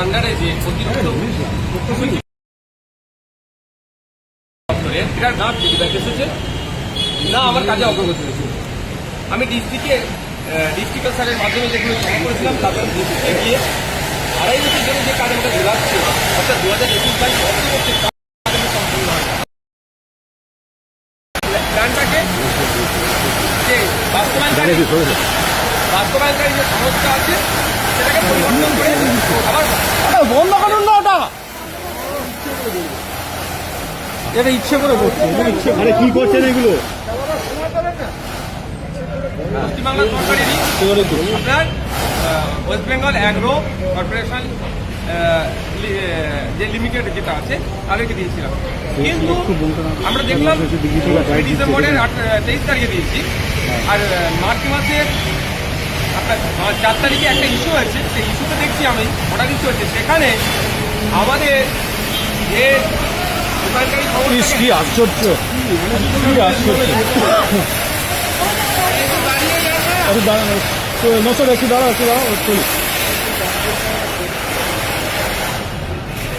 আন্ডারে যে অতিরিক্ত দপ্তরে এটার ফিডব্যাক এসেছে না আমার কাজে অগ্রগতি হয়েছে। আমি ডিস্ট্রিক্টে ডিস্ট্রিক্ট স্যারের মাধ্যমে যেগুলো জমা করেছিলাম তারপরে ডিস্ট্রিক্টে গিয়ে আড়াই বছর ধরে যে কাজ আমাদের ঝুলাচ্ছে অর্থাৎ দু হাজার একুশ কাজ আমাদের সম্পূর্ণ প্ল্যানটাকে যে বাস্তবায়নকারী বাস্তবায়নকারী যে সংস্থা আছে বন্ধ করুন ওটা এটা ইচ্ছে করে করছে ইচ্ছে আরে কি করছেন এগুলো Paschimbangla West Bengal agro corporation যে লিমিটেড যেটা আছে তাদেরকে দিয়েছিলাম কিন্তু আমরা দেখলাম ডিসেম্বরের তেইশ তারিখে দিয়েছি আর মার্চ মাসের আপনার চার তারিখে একটা ইস্যু হয়েছে সেই ইস্যুতে দেখছি আমি অর্ডার ইস্যু হচ্ছে সেখানে আমাদের যে কি আশ্চর্য কি আশ্চর্য। একটু দাঁড়ান নসর একটু দাঁড়াও একটু দাঁড়াও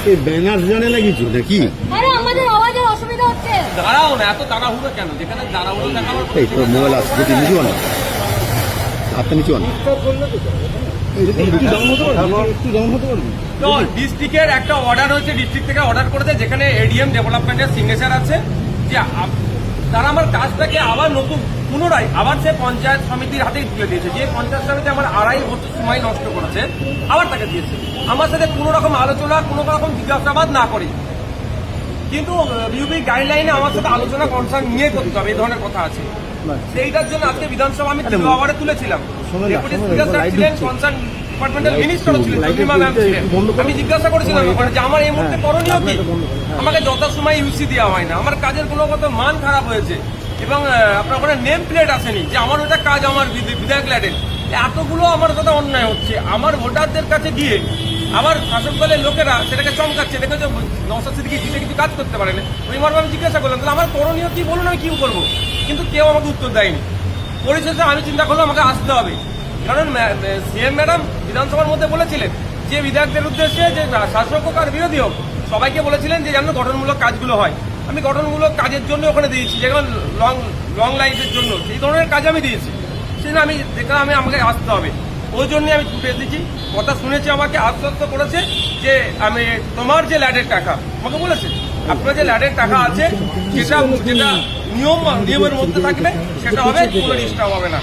এই ব্যানার জানে লাগিয়েছো নাকি? আরে আমাদের আওয়াজের অসুবিধা হচ্ছে। দাঁড়াও না এত তাড়াহুড়ো কেন? যেখানে দাঁড়াহুড়ো দেখানোর এই মোবাইল আসছে আনো হাতটা নিচু হতে হতে তো ডিস্ট্রিক্টের একটা অর্ডার হয়েছে, ডিস্ট্রিক্ট থেকে অর্ডার করেছে, যেখানে এডিএম ডেভেলপমেন্টের সিগনেচার আছে। যে তারা আমার কাজটাকে আবার নতুন পুনরায় আবার সে পঞ্চায়েত সমিতির হাতেই তুলে দিয়েছে। যে পঞ্চায়েত সমিতি আমার আড়াই বছর সময় নষ্ট করেছে, আবার তাকে দিয়েছে। আমার সাথে কোনো রকম আলোচনা, কোনো রকম জিজ্ঞাসাবাদ না করে। কিন্তু বিউপি গাইডলাইনে আমার সাথে আলোচনা কনসার্ন নিয়ে করতে হবে, এই ধরনের কথা আছে। সেইটার জন্য আজকে বিধানসভা আমি আওয়ারে তুলেছিলাম। ডেপুটি স্পিকার স্যার ছিলেন কনসার্ন ডিপার্টমেন্টাল মিনিস্টারও ছিলেন ম্যাম ছিলেন। আমি জিজ্ঞাসা করেছিলাম ওখানে যে আমার এই মুহূর্তে হ্যাঁ, করণীয় কি। আমাকে যথাসময় ইউসি দেওয়া হয় না। আমার কাজের গুণগত মান খারাপ হয়েছে। এবং আপনার ওখানে নেম প্লেট আসেনি যে আমার ওটা কাজ আমার বিধায়ক ল্যাডের। এতগুলো আমার কথা অন্যায় হচ্ছে। আমার ভোটারদের কাছে গিয়ে আবার শাসক দলের লোকেরা সেটাকে চমকাচ্ছে। দেখে যে নৌসাদ সিদ্দিকি জিতে কিছু কাজ করতে পারে না ওই মর্মে আমি জিজ্ঞাসা করলাম তাহলে আমার করণীয় কি? বলুন আমি কি করব? কিন্তু কেউ আমাকে উত্তর দেয়নি। পরিশেষে আমি চিন্তা করলাম, আমাকে আসতে হবে। কারণ সিএম ম্যাডাম বিধানসভার মধ্যে বলেছিলেন যে, বিধায়কদের উদ্দেশ্যে যে শাসক হোক আর বিরোধী হোক, সবাইকে বলেছিলেন যে, যেন গঠনমূলক কাজগুলো হয়। আমি গঠনমূলক কাজের জন্য ওখানে দিয়েছি যেমন লং লং লাইফের জন্য। সেই ধরনের কাজ আমি দিয়েছি। সেজন্য আমি দেখলাম, আমি, আমাকে আসতে হবে। ওই জন্যই আমি ছুটে এসেছি। কথা শুনেছি আমাকে, আশ্বস্ত করেছে যে, আমি তোমার যে ল্যাডের টাকা, আমাকে বলেছে। আপনার যে ল্যাডের টাকা আছে সেটা যেটা নিয়ম নিয়মের মধ্যে থাকবে সেটা হবে কোনো ডিস্টার্ব হবে না।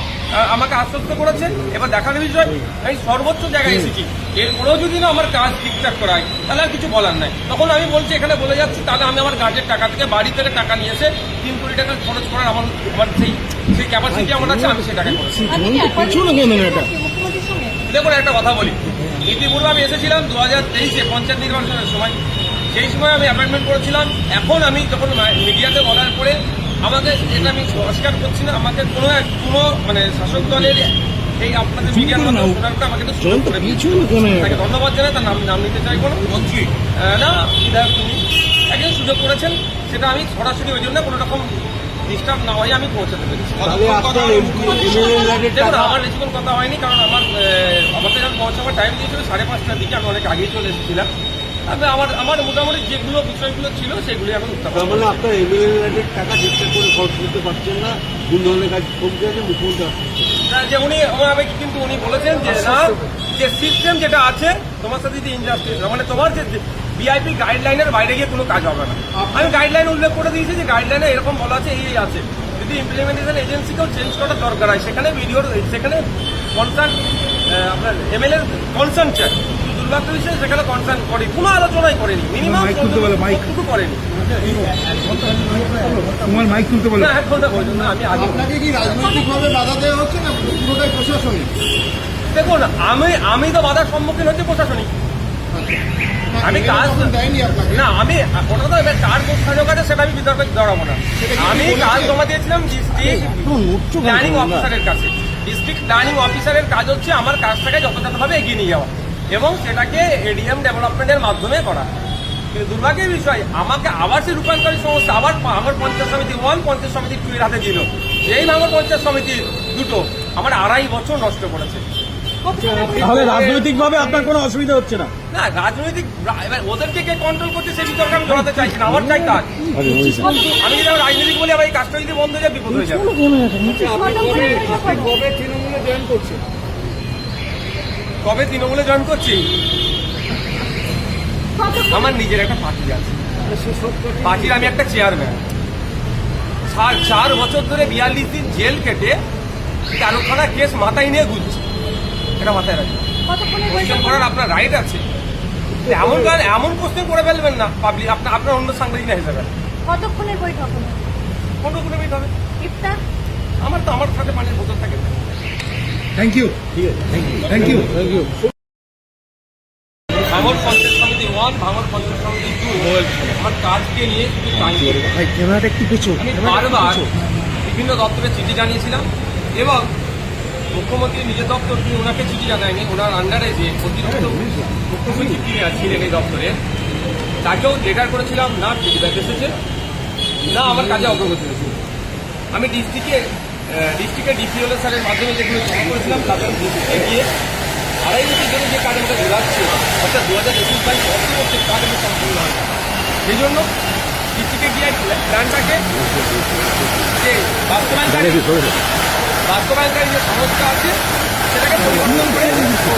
আমাকে আশ্বস্ত করেছে এবার দেখার বিষয় আমি সর্বোচ্চ জায়গায় এসেছি। এরপরেও যদি না আমার কাজ ঠিকঠাক করা হয় তাহলে আর কিছু বলার নাই। তখন আমি বলছি এখানে বলে যাচ্ছি তাহলে আমি আমার কাজের টাকা থেকে বাড়ি থেকে টাকা নিয়ে এসে তিন কোটি টাকা খরচ করার আমার আমার সেই সেই ক্যাপাসিটি আমার আছে আমি সেটাকে করছি আপনি কি পিছনে কেন এটা? মুখ্যমন্ত্রীর সঙ্গে? দেখুন একটা কথা বলি। ইতিপূর্বে আমি এসেছিলাম দু হাজার তেইশে পঞ্চায়েত নির্বাচনের সময়। সেই সময় আমি অ্যাপয়েন্টমেন্ট করেছিলাম। এখন আমি যখন মিডিয়াতে বলার পরে আমাকে এটা আমি অস্বীকার করছি না আমাকে কোনো এক কোনো মানে শাসক দলের এই আপনাদের মিডিয়ার মধ্যে শোনার পরে আমাকে তো সুযোগ করে কেন? তাকে ধন্যবাদ জানাই তার নাম নাম নিতে চাইব না। মন্ত্রী। না বিধায়ক তিনি একজন সুযোগ করেছেন সেটা আমি সরাসরি ওই জন্য কোনো রকম ডিস্টার্ব না হয়ে আমি পৌঁছাতে পেরেছি। দেখুন আমার বেশিক্ষণ কথা হয়নি কারণ আমার আহ, আমাকে যখন পৌঁছাবার টাইম দিয়েছিল সাড়ে পাঁচটার দিকে আমি অনেক আগেই চলে এসেছিলাম। আমার আমার মোটামুটি যেগুলো বিষয়গুলো ছিল সেগুলি এখন তার মানে আপনার এমএলএ টাকা ঠিকঠাক করে খরচ করতে পারছেন না কোন ধরনের কাজ কমতে আছে মুখ্যমন্ত্রী আসছে না, যে উনি আমাকে কিন্তু উনি বলেছেন যে না যে সিস্টেম যেটা আছে তোমার সাথে যদি ইনজাস্টিস মানে তোমার যে ভিআইপি গাইডলাইনের বাইরে গিয়ে কোনো কাজ হবে না। আমি গাইডলাইন উল্লেখ করে দিয়েছি যে গাইডলাইনে এরকম বলা আছে এই এই আছে। যদি ইমপ্লিমেন্টেশন এজেন্সিকেও চেঞ্জ করার দরকার হয় সেখানে ভিডিওর সেখানে কনসার্ন আপনার এমএলএর কনসার্ন চাই বিষয়ে সেখানে কনসার্ন করে কোনো আলোচনাই করেনি। Minimum mic mic. করেনি। তোমার মাইক তুলতে বলো। না আমি আগে আপনাকে কি রাজনৈতিকভাবে বাধা দেওয়া হচ্ছে না? পুরোটাই প্রশাসনিক? দেখুন আমি আমি তো বাধার সম্মুখীন হচ্ছি প্রশাসনিক। আমি কাজ না আমি ওটা তো এবার কার কোথায় আছে সেটা আমি বিতর্কে জড়াবো না। আমি কাজ জমা দিয়েছিলাম ডিস্ট্রিক্ট প্ল্যানিং অফিসারের কাছে। ডিস্ট্রিক্ট প্ল্যানিং অফিসারের কাজ হচ্ছে আমার কাজটাকে যথাযথভাবে এগিয়ে নিয়ে যাওয়া। এবং সেটাকে এডিএম ডেভেলপমেন্টের মাধ্যমে করা। কিন্তু দুর্ভাগ্যের বিষয় আমাকে আবার সেই রূপান্তরী সংস্থা আবার আমার পঞ্চায়েত সমিতি ওয়ান পঞ্চায়েত সমিতি টু এর হাতে দিল। এই ভাঙর পঞ্চায়েত সমিতি দুটো আমার আড়াই বছর নষ্ট করেছে। কতক্ষণের তাহলে বৈঠক? রাজনৈতিক আপনার কোনো অসুবিধা হচ্ছে না? না রাজনৈতিক এবার ওদেরকে কে কন্ট্রোল করছে সে বিতর্কে আমি জড়াতে চাইছি না আমার চাই কাজ। আমি যদি আমার রাজনীতিক বলি আবার এই কাজটা যদি বন্ধ হয়ে যায় বিপদ হয়ে যাবে। তৃণমূলে জয়েন করছে কবে তৃণমূলে জয়েন করছি? আমার নিজের একটা পার্টি আছে। পার্টির আমি একটা চেয়ারম্যান চার চার বছর ধরে বিয়াল্লিশ দিন জেল কেটে তেরোখানা কেস মাথায় নিয়ে ঘুরছি। এটা মাথায় রাখি কতক্ষণের কোশ্চেন বৈঠক করার আপনার রাইট আছে। এমন কারণ এমন কোশ্চেন করে ফেলবেন না পাবলিক আপনার আপনার অন্য সাংবাদিক না হিসাবে। কতক্ষণের বৈঠক হবে? কোনো মিট হবে। ইফতার? আমার তো আমার সাথে পানির বোতল থাকে। Thank you thank you thank you Bhangar panchayat samiti one Bhangar panchayat সমিতি টু আমার কাজকে নিয়ে টাইম ক্যামেরাটা একটু পেছো আমি বারবার বিভিন্ন দপ্তরে চিঠি জানিয়েছিলাম এবং মুখ্যমন্ত্রী নিজের দপ্তর তিনি ওনাকে চিঠি জানায়নি ওনার আন্ডারে যে অতিরিক্ত মুখ্য সচিব তিনি ছিলেন এই দপ্তরে তাকেও লেটার করেছিলাম না ফিডব্যাক এসেছে না আমার কাজে অগ্রগতি হয়েছে। আমি ডিস্ট্রিক্টে ডিস্ট্রিক্টের ডিপিওল স্যারের মাধ্যমে যেগুলো জমা করেছিলাম তাদের ডিস্ট্রিক্টে গিয়ে আড়াই বছর ধরে যে কাজ আমাদের ঘোরাচ্ছে অর্থাৎ দু হাজার একুশ বাইশ অর্থবর্ষের কাজ আমি সম্পূর্ণ হয় সেই জন্য ডিস্ট্রিক্টে গিয়ে প্ল্যানটাকে যে বাস্তবায়নকারী বাস্তবায়নকারী যে সংস্থা আছে সেটাকে পরিবর্তন করে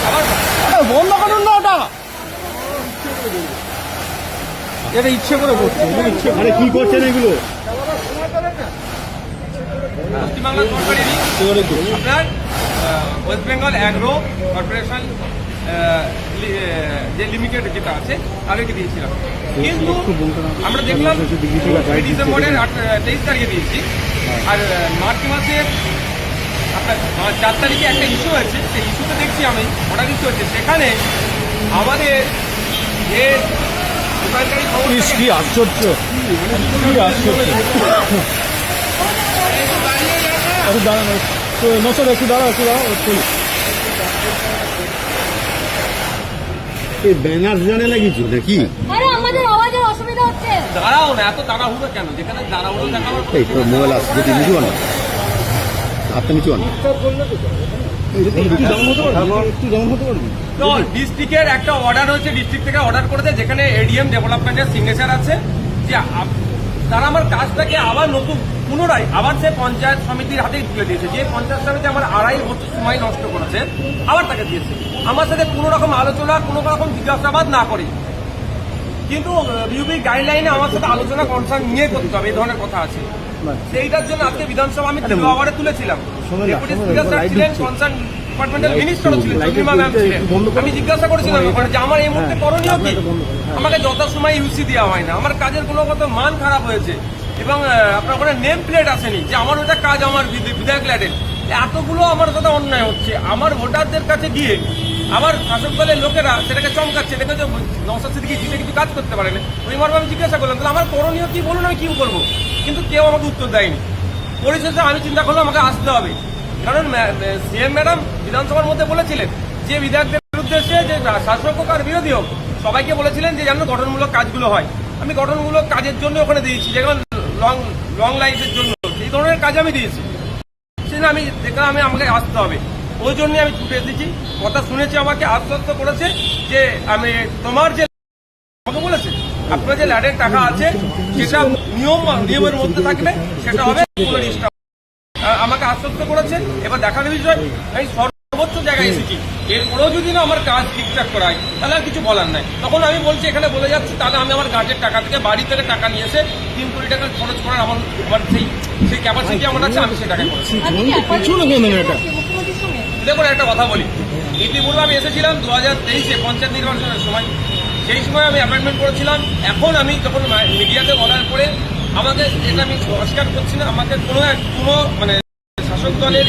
আবার বন্ধ করুন না ওটা! এটা ইচ্ছে করে করছে ইচ্ছে আরে কি করছেন এগুলো? পশ্চিমবাংলা সরকারেরই আপনার ওয়েস্ট বেঙ্গল অ্যাগ্রো কর্পোরেশন যে লিমিটেড যেটা আছে তাদেরকে দিয়েছিলাম। কিন্তু আমরা দেখলাম ডিসেম্বরের তেইশ তারিখে দিয়েছি। আর মার্চ মাসের আপনার চার তারিখে একটা ইস্যু হয়েছে সেই ইস্যুতে দেখছি আমি অর্ডার ইস্যু হচ্ছে। সেখানে আমাদের যে দোকানদারি ইস, কি আশ্চর্য। কি আশ্চর্য। একটু দাঁড়ানো নসর একটু দাঁড়াও একটু দাঁড়াও একটু এই ব্যানার জানে নাকি? আরে আমাদের আওয়াজের অসুবিধা হচ্ছে। দাঁড়াও না এত তাড়াহুড়ো কেন? যেখানে এই মোবাইল যদি নিচু আনো হাতটা নিচু আনো ডিস্ট্রিক্টের একটা অর্ডার হয়েছে ডিস্ট্রিক্ট থেকে অর্ডার করেছে যেখানে এডিএম ডেভেলপমেন্টের সিগনেচার আছে। যে আপ- তারা আমার কাজটাকে আবার নতুন পুনরায় আবার সে পঞ্চায়েত সমিতির হাতেই তুলে দিয়েছে। যে পঞ্চায়েত সমিতি আমার আড়াই বছর সময় নষ্ট করেছে আবার তাকে দিয়েছে। আমার সাথে কোনো রকম আলোচনা কোনো রকম জিজ্ঞাসাবাদ না করে। কিন্তু ইউপি গাইডলাইনে আমার সাথে আলোচনা কনসার্ন নিয়ে করতে হবে এই ধরনের কথা আছে। সেইটার জন্য আজকে বিধানসভা আমি তুলেছিলাম। ছিলেন। কনসার্ন ডিপার্টমেন্টাল মিনিস্টারও ছিলেন চন্দ্রিমা ম্যাম ছিলেন। আমি জিজ্ঞাসা করেছিলাম ওখানে যে আমার এই মুহূর্তে হ্যাঁ, করণীয় কি? হ্যাঁ। আমাকে যথাসময় ইউসি দেওয়া হয় না। আমার কাজের কোনো কত মান খারাপ হয়েছে। এবং আপনার ওখানে নেম প্লেট আসেনি যে আমার ওটা কাজ আমার বিধায়ক ল্যাডের এতগুলো আমার সাথে অন্যায় হচ্ছে। আমার ভোটারদের কাছে গিয়ে আমার শাসক দলের লোকেরা সেটাকে চমকাচ্ছে। দেখে যে নৌসাদ সিদ্দিকি জিতে কিছু কাজ করতে পারে না। ওই মর্মে আমি জিজ্ঞাসা করলাম তাহলে আমার করণীয় কি? বলুন আমি কি করব? কিন্তু কেউ আমাকে উত্তর দেয়নি। পরিশেষে আমি চিন্তা করলাম আমাকে আসতে হবে। কারণ সিএম ম্যাডাম বিধানসভার মধ্যে বলেছিলেন যে বিধায়কদের এসে যে শাসক হোক আর বিরোধী হোক, সবাইকে বলেছিলেন যে যেন গঠনমূলক কাজগুলো হয়। আমি গঠনমূলক কাজের জন্য ওখানে দিয়েছি যেমন লং লং লাইফের জন্য। এই ধরনের কাজ আমি দিয়েছি। সেজন্য আমি দেখলাম আমি আমাকে আসতে হবে। ওই জন্যই আমি ছুটে এসেছি। কথা শুনেছি আমাকে, আশ্বস্ত করেছে যে আমি তোমার যে আমাকে বলেছে, আপনার যে ল্যাডের টাকা আছে, সেটা নিয়ম, নিয়মের মধ্যে থাকবে, সেটা হবে আমাকে আশ্বস্ত করেছে। এবার দেখার বিষয় আমি সর্বোচ্চ জায়গায় এসেছি। এরপরেও যদি না আমার কাজ ঠিকঠাক করাই তাহলে আর কিছু বলার নাই। তখন আমি বলছি এখানে বলে যাচ্ছি তাহলে আমি আমার কাজের টাকা থেকে বাড়ি থেকে টাকা নিয়ে এসে তিন কোটি টাকা খরচ করার আমার আমার সেই সেই ক্যাপাসিটি আমার আছে আমি সেটাকে করছি আপনি কি পিছনে কেন এটা? মুখ্যমন্ত্রীর সঙ্গে। দেখুন একটা কথা বলি। ইতিপূর্বে আমি এসেছিলাম দু হাজার তেইশে পঞ্চায়েত নির্বাচনের সময়। সেই সময় আমি অ্যাপয়েন্টমেন্ট করেছিলাম। এখন আমি যখন মিডিয়াতে বলার পরে আমাকে এটা আমি অস্বীকার করছি না আমাকে কোনো এক কোনো মানে শাসক দলের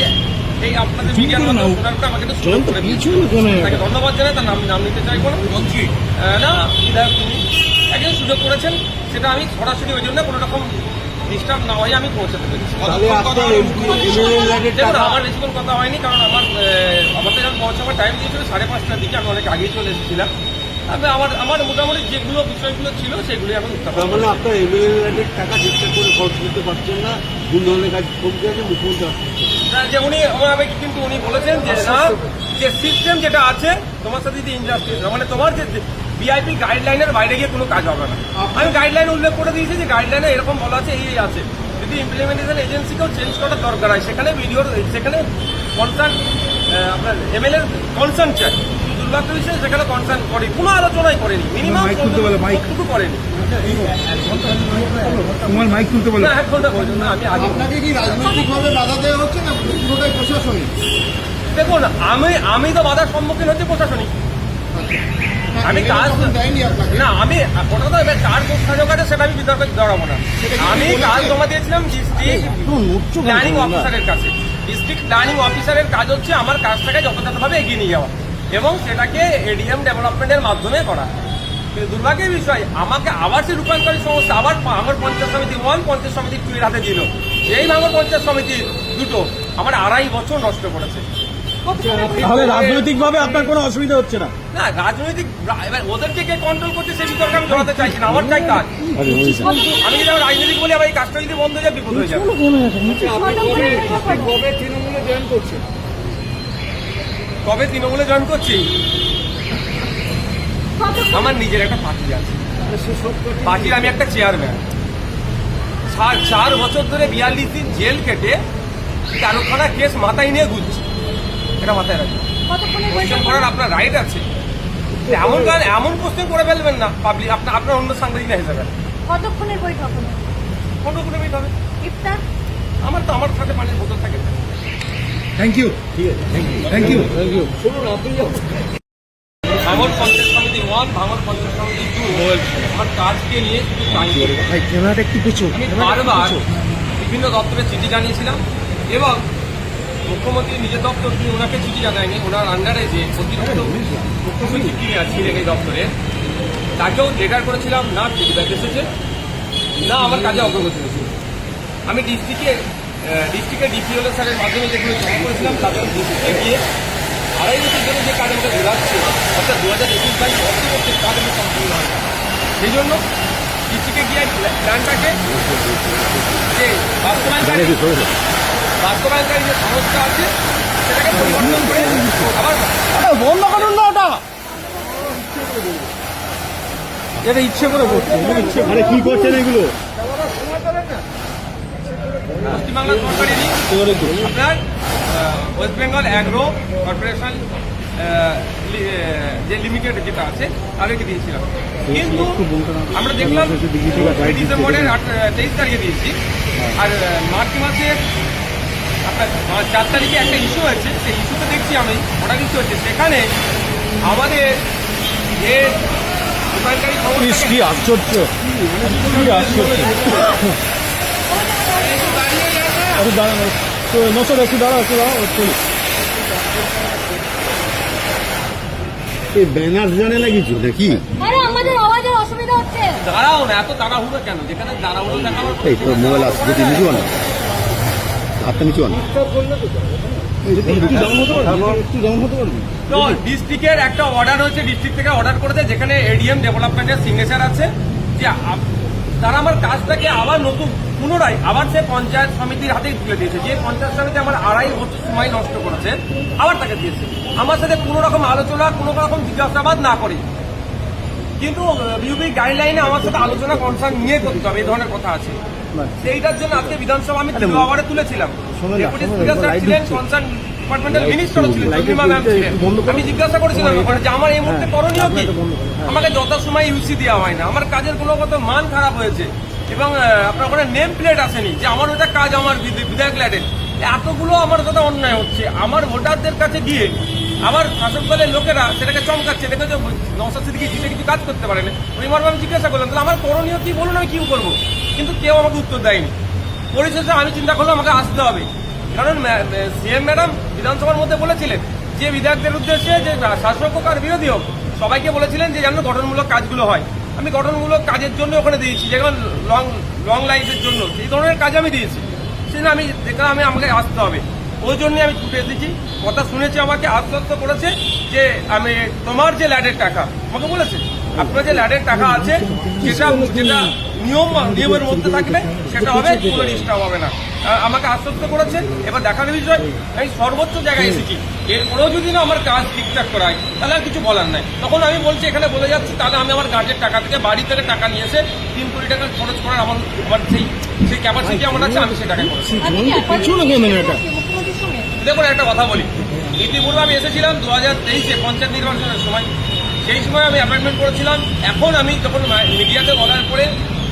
এই আপনাদের মিডিয়ার মাধ্যমে শোনার পরে আমাকে একটা সুযোগ করে দিয়েছে। পিছনে কেন এটা? তাকে ধন্যবাদ জানাই তার নাম নাম নিতে চাইব না মন্ত্রী। না বিধায়ক তিনি একজন সুযোগ করেছেন সেটা আমি সরাসরি ওই জন্য কোনো রকম ডিস্টার্ব না হয়ে আমি পৌঁছাতে পেরেছি। দেখুন আমার বেশিক্ষণ কথা হয়নি কারণ আমার আহ, আমাকে যখন পৌঁছাবার টাইম দিয়েছিল সাড়ে পাঁচটার দিকে আমি অনেক আগেই চলে এসেছিলাম। আমি আমার আমার মোটামুটি যেগুলো বিষয়গুলো ছিল সেগুলো এখন তার মানে আপনার এমএলএ টাকা ঠিকঠাক করে খরচ করতে পারছেন না কোন ধরনের কাজ কমতে আছে মুখ্যমন্ত্রী আসছে না, যে উনি আমাকে কিন্তু উনি বলেছেন যে না যে সিস্টেম যেটা আছে তোমার সাথে যদি ইনজাস্টিস মানে তোমার যে ভিআইপি গাইডলাইনের বাইরে গিয়ে কোনো কাজ হবে না। আমি গাইডলাইন উল্লেখ করে দিয়েছি যে গাইডলাইনে এরকম বলা আছে এই আছে। যদি ইমপ্লিমেন্টেশন এজেন্সিকেও চেঞ্জ করার দরকার হয় সেখানে ভিডিওর সেখানে কনসার্ন আপনার এমএলএ কনসার্ন চাই। সেখানে কনসার্ন করে কোনো আলোচনাই করেনি। মিনিমাম মাইক তুলতে বলো, মাইক। করেনি। তোমার মাইক তুলতে বলো। না এক ঘণ্টা পর্যন্ত আমি আপনাকে কি রাজনৈতিকভাবে বাধা দেওয়া হচ্ছে না পুরোটাই প্রশাসনিক? দেখুন আমি আমি তো বাধার সম্মুখীন হচ্ছি প্রশাসনিক। আমি এরা কাজ- না আমি ওটা তো এবার কার আছে সেটা আমি বিতর্কে জড়াবো না। আমি? কাজ জমা দিয়েছিলাম ডিস্ট্রিক্ট প্ল্যানিং অফিসারের কাছে। ডিস্ট্রিক্ট প্ল্যানিং অফিসারের কাজ হচ্ছে আমার কাজটাকে যথাযথভাবে এগিয়ে নিয়ে যাওয়া। এবং সেটাকে এডিএম ডেভেলপমেন্টের মাধ্যমে করা। কিন্তু দুর্ভাগ্যের বিষয় আমাকে আবার সেই রূপান্তরী সংস্থা আবার আমার পঞ্চায়েত সমিতি ওয়ান পঞ্চায়েত সমিতি টু এর হাতে দিল। এই ভাঙর পঞ্চায়েত সমিতি দুটো আমার আড়াই বছর নষ্ট করেছে। তাহলে রাজনৈতিকভাবে আপনার কোনো অসুবিধা হচ্ছে না? না রাজনৈতিক এবার ওদেরকে কে কন্ট্রোল করছে সেই বিতর্কে আমি জড়াতে চাইছি না। আমার চাই কাজ। আমি যদি আমার রাজনৈতিক বলি আবার এই কাজটা যদি বন্ধ হয়ে যায় বিপদ হয়ে যাবে। তৃণমূলে জয়েন করছে কবে তৃণমূলে জয়েন করছি? আমার নিজের একটা পার্টি আছে। পার্টির আমি একটা চেয়ারম্যান চার চার বছর ধরে বিয়াল্লিশ দিন জেল কেটে তেরোখানা কেস মাথায় নিয়ে ঘুরছি। এটা মাথায় রাখবেন। কতক্ষণের বৈঠক? করার আপনার রাইট আছে। এমন গান এমন কোশ্চেন করে ফেলবেন না পাবলিক আপনার আপনার অন্য সাংবাদিক না হিসেবে কতক্ষণের বৈঠক কোনো মিট হবে? ইফতার? আমার তো আমার সাথে পানির বোতল থাকে থ্যাংক ইউ থ্যাংক ইউ শুনুন আপনি যখন ভাঙর পঞ্চায়েত সমিতি ওয়ান ভাঙর পঞ্চায়েত সমিতি টু আমার কাজকে নিয়ে শুধু কাজ করি ভাই ক্যামেরাটা একটু পিছু আমি বারবার বিভিন্ন দপ্তরে চিঠি জানিয়েছিলাম এবং মুখ্যমন্ত্রী নিজের দপ্তর তিনি ওনাকে চিঠি জানায়নি ওনার আন্ডারে যে অতিরিক্ত মুখ্য সচিব তিনি ছিলেন এই দপ্তরে তাকেও লেটার করেছিলাম না ফিডব্যাক এসেছে না আমার কাজে অগ্রগতি হয়েছে। আমি ডিস্ট্রিক্টে ডিস্ট্রিক্টের ডিপিওল স্যারের মাধ্যমে যেগুলো জমা করেছিলাম তাদের ডিস্ট্রিক্টে গিয়ে আড়াই বছর ধরে যে কাজ আমাদের ঘোরাচ্ছে অর্থাৎ দু হাজার একুশ বাইশ অর্থবর্ষের কাজ আমি সম্পূর্ণ হয় সেই জন্য ডিস্ট্রিক্টে গিয়ে প্ল্যানটাকে যে বাস্তবায়নকারী বাস্তবায়নকারী যে সংস্থা আছে সেটাকে পরিবর্তন করে আবার বন্ধ করুন না ওটা! এটা ইচ্ছে করে করছে ইচ্ছে মানে কি করছেন এগুলো? পশ্চিমবাংলা সরকারেরই আপনার ওয়েস্ট বেঙ্গল অ্যাগ্রো কর্পোরেশন যে লিমিটেড যেটা আছে তাদেরকে দিয়েছিলাম। কিন্তু আমরা দেখলাম ডিসেম্বরের তেইশ তারিখে দিয়েছি। আর মার্চ মাসের আপনার চার তারিখে একটা ইস্যু হয়েছে সেই ইস্যুতে দেখছি আমি অর্ডার ইস্যু হচ্ছে। সেখানে আমাদের যে দোকানকারী কি আশ্চর্য। কি আশ্চর্য। আরে দাঁড়ানো তো নশো একটু দাঁড়াও একটু দাঁড়াও চলো এই ব্যানার জানে না কিছু নাকি? আরে আমাদের আওয়াজের অসুবিধা হচ্ছে। দাঁড়াও না এত তাড়াহুড়ো কেন? যেখানে এই মোবাইল আসছে যদি নিচু আনো হাতটা নিচু আনো একটু একটু তো ডিস্ট্রিক্টের একটা অর্ডার হয়েছে ডিস্ট্রিক্ট থেকে অর্ডার করেছে যেখানে এডিএম ডেভেলপমেন্টের সিগনেচার আছে। যে তারা আমার কাজটাকে আবার নতুন পুনরায় আবার সে পঞ্চায়েত সমিতির হাতেই তুলে দিয়েছে। যে পঞ্চায়েত সমিতি আমার আড়াই বছর সময় নষ্ট করেছে আবার তাকে দিয়েছে। আমার সাথে কোনো রকম আলোচনা কোনো রকম জিজ্ঞাসাবাদ না করে। কিন্তু বিউপি গাইডলাইনে আমার সাথে আলোচনা কনসার্ন নিয়ে করতে হবে এই ধরনের কথা আছে। সেইটার জন্য আজকে বিধানসভা আমি তৃতীয় আওয়ারে তুলেছিলাম। ডেপুটি স্পিকার স্যার ছিলেন কনসার্ন ডিপার্টমেন্টাল মিনিস্টারও ছিলেন ম্যাম ছিলেন। আমি জিজ্ঞাসা করেছিলাম ওখানে যে আমার এই মুহূর্তে হ্যাঁ, করণীয় কি? হ্যাঁ। আমাকে যথাসময় ইউসি দেওয়া হয় না। আমার কাজের কোনো কত মান খারাপ হয়েছে। এবং আপনার ওখানে নেম প্লেট আসেনি, যে আমার ওটা কাজ, আমার বিধায়ক ল্যাডের এতগুলো আমার সাথে অন্যায় হচ্ছে। আমার ভোটারদের কাছে গিয়ে আবার শাসক দলের লোকেরা সেটাকে চমকাচ্ছে। দেখে যে নৌসাদ সিদ্দিকি জিতে কিছু কাজ করতে পারে না ওই মর্মে আমি জিজ্ঞাসা করলাম, তাহলে আমার করণীয় কি বলুন, আমি কি করব? কিন্তু কেউ আমাকে উত্তর দেয়নি। পরিশেষে আমি চিন্তা করলাম, আমাকে আসতে হবে। কারণ সিএম ম্যাডাম বিধানসভার মধ্যে বলেছিলেন, যে বিধায়কদের উদ্দেশ্যে যে শাসক হোক আর বিরোধী হোক, সবাইকে বলেছিলেন যে যেন গঠনমূলক কাজগুলো হয়। আমি গঠনমূলক কাজের জন্য ওখানে দিয়েছি যেমন লং লং লাইফের জন্য। এই ধরনের কাজ আমি দিয়েছি। সেজন্য আমি দেখলাম আমি আমাকে আসতে হবে। ওই জন্য আমি ছুটে এসেছি। কথা শুনেছে আমাকে, আশ্বস্ত করেছে যে আমি তোমার যে ল্যাডের টাকা, আমাকে বলেছে। আপনার যে ল্যাডের টাকা আছে সেটা যেটা নিয়ম নিয়মের মধ্যে থাকবে সেটা হবে কোনো ডিস্টার্ব হবে না। আমাকে আশ্বস্ত করেছে এবার দেখার বিষয় আমি সর্বোচ্চ জায়গায় এসেছি। এরপরেও যদি না আমার কাজ ঠিকঠাক করা হয় তাহলে আর কিছু বলার নাই। তখন আমি বলছি এখানে বলে যাচ্ছি তাহলে আমি আমার গার্জের টাকা থেকে বাড়ি থেকে টাকা নিয়ে এসে তিন কোটি টাকা খরচ করার আমার আমার সেই সেই ক্যাপাসিটি আমার আছে আমি সেটাকে করেছি সঙ্গে দেখুন একটা কথা বলি। ইতিপূর্বে আমি এসেছিলাম দু হাজার তেইশে পঞ্চায়েত নির্বাচনের সময়। সেই সময় আমি অ্যাপয়েন্টমেন্ট করেছিলাম। এখন আমি যখন মিডিয়াতে বলার পরে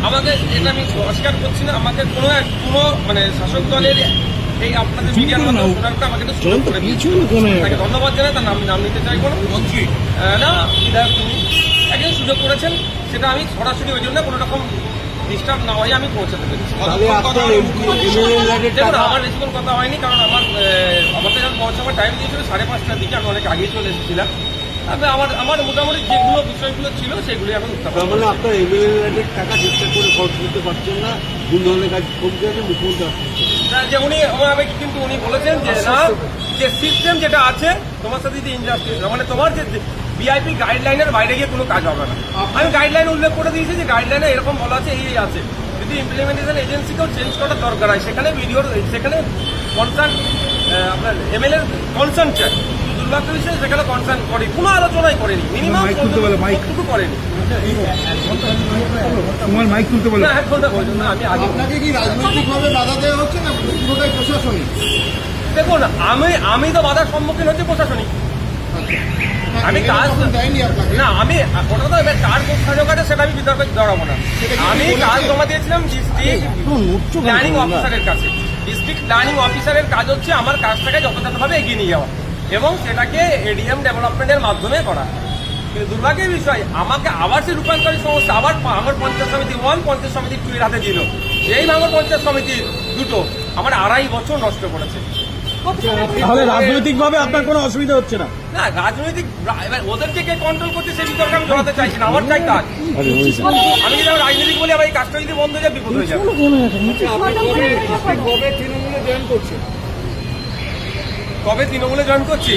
আমাকে এটা আমি অস্বীকার করছি না আমাকে কোনো এক কোনো মানে শাসক দলের এই আপনাদের মিডিয়ার মাধ্যমে শোনার পরে আমাকে একটা সুযোগ করে দিয়েছে। তাকে ধন্যবাদ জানাই তার নাম নাম নিতে চাই কোনো মন্ত্রী। না বিধায়ক তিনি একজন সুযোগ করেছেন সেটা আমি সরাসরি ওই জন্য কোনো রকম ডিস্টার্ব না হয়ে আমি পৌঁছাতে পেরেছি। দেখুন আমার বেশিক্ষণ কথা হয়নি কারণ আমার আহ, আমাকে যখন পৌঁছাবার টাইম দিয়েছিল সাড়ে পাঁচটার দিকে আমি অনেক আগেই চলে এসেছিলাম। তবে আমার আমার মোটামুটি যেগুলো বিষয়গুলো ছিল সেগুলি এখন তার মানে আপনার এমএলএ টাকা ঠিকঠাক করে খরচ করতে পারছেন না কোন ধরনের কাজ কমতে আছে মুখ্যমন্ত্রী না, যে উনি আমাকে কিন্তু উনি বলেছেন যে না যে সিস্টেম যেটা আছে তোমার সাথে যদি ইনজাস্টিস মানে তোমার যে ভিআইপি গাইডলাইনের বাইরে গিয়ে কোনো কাজ হবে না। আমি গাইডলাইন উল্লেখ করে দিয়েছি যে গাইডলাইনে এরকম বলা আছে এই এই আছে। যদি ইমপ্লিমেন্টেশন এজেন্সিকেও চেঞ্জ করার দরকার হয় সেখানে ভিডিওর সেখানে কনসার্ন আপনার এমএলএর কনসার্ন চাই দুর্ভাগ্য বিষয়ে সেখানে কনসার্ন করে কোনো আলোচনাই করেনি। মিনিমাম মাইক তুলতে বলো, মাইক। করেনি। তোমার মাইক তুলতে বলো। না এক ঘণ্টা না আমি আগে আপনাকে কি রাজনৈতিকভাবে বাধা দেওয়া হচ্ছে না? পুরোটাই প্রশাসনিক? দেখুন আমি আমি তো বাধার সম্মুখীন হচ্ছি প্রশাসনিক। আমি আমি কাজ- না আমি ওটা তো কার কোথায় আছে সেটা আমি বিতর্কে জড়াবো না। আমি কাজ জমা দিয়েছিলাম ডিস্ট্রিক্ট প্ল্যানিং অফিসারের কাছে। ডিস্ট্রিক্ট প্ল্যানিং অফিসারের কাজ হচ্ছে আমার কাজটাকে যথাযথভাবে এগিয়ে নিয়ে যাওয়া। এবং সেটাকে এডিএম ডেভেলপমেন্টের মাধ্যমে করা। কিন্তু দুর্ভাগ্যের বিষয় আমাকে আবার সেই রূপান্তরিত সংস্থা আবার ভাঙর পঞ্চায়েত সমিতি ওয়ান পঞ্চায়েত সমিতি টু এর হাতে দিল। এই ভাঙর পঞ্চায়েত সমিতি দুটো আমার আড়াই বছর নষ্ট করেছে। তাহলে রাজনৈতিকভাবে আপনার কোনো অসুবিধা হচ্ছে না? না রাজনৈতিক এবার ওদেরকে কে কন্ট্রোল করছে সেই বিতর্কে আমি জড়াতে চাইছি না আমার চাই কাজ। আমি যদি আমার রাজনীতি বলি আবার এই কাজটা যদি বন্ধ হয়ে যায় বিপদ হয়ে যাবে। তৃণমূলে জয়েন করছে কবে তৃণমূলে জয়েন করছি?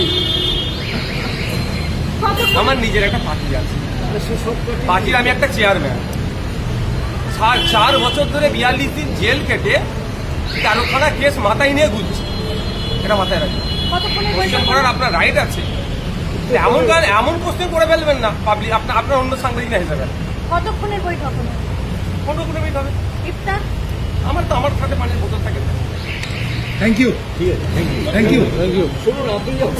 আমার নিজের একটা পার্টি আছে। পার্টির আমি একটা চেয়ারম্যান চার চার বছর ধরে বিয়াল্লিশ দিন জেল কেটে তেরোখানা কেস মাথায় নিয়ে ঘুরছি। এটা মাথায় রাখবেন। কতক্ষণের কোশ্চেন করার আপনার রাইট আছে। এমন গান এমন কোশ্চেন করে ফেলবেন না পাবলিক আপনার আপনার অন্য সাংবাদিক না হিসাবে। কতক্ষণের বৈঠক হলো পনেরো কিলোমিটার হবে? ইফতার? আমার তো আমার সাথে পানির বোতল থাকে। আছে thank you thank you thank you শুনুন আপনি যাও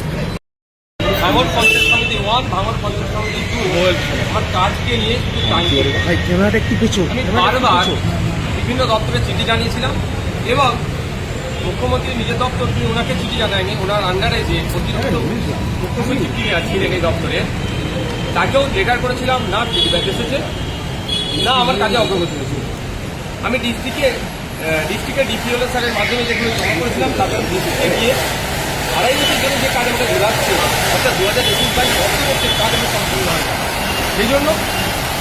ভাঙর পঞ্চায়েত সমিতি ওয়ান ভাঙর পঞ্চায়েত সমিতি টু আমার কাজকে নিয়ে শুধু কাজ করি ভাই ক্যামেরাটা একটু পিছু আমি বারবার বিভিন্ন দপ্তরে চিঠি জানিয়েছিলাম এবং মুখ্যমন্ত্রী নিজের দপ্তর তিনি ওনাকে চিঠি জানায়নি ওনার আন্ডারে যে অতিরিক্ত মুখ্য সচিব তিনি ছিলেন এই দপ্তরে তাকেও লেটার করেছিলাম না ফিডব্যাক এসেছে না আমার কাজে অগ্রগতি হয়েছে। আমি ডিস্ট্রিক্টে ডিস্ট্রিক্টের ডিপিএলএ স্যারের মাধ্যমে যেগুলো জমা করেছিলাম তাদের ডিস্ট্রিক্টে গিয়ে আড়াই বছর ধরে যে কাজ আমাদের ঘোরাচ্ছে অর্থাৎ দু হাজার একুশ বাইশ অর্থবর্ষের কাজ আমি সম্পূর্ণ হয় সেই জন্য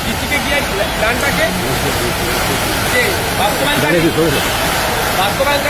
ডিস্ট্রিক্টে গিয়ে প্ল্যানটাকে যে বাস্তবায়নকারী বাস্তবায়নকারী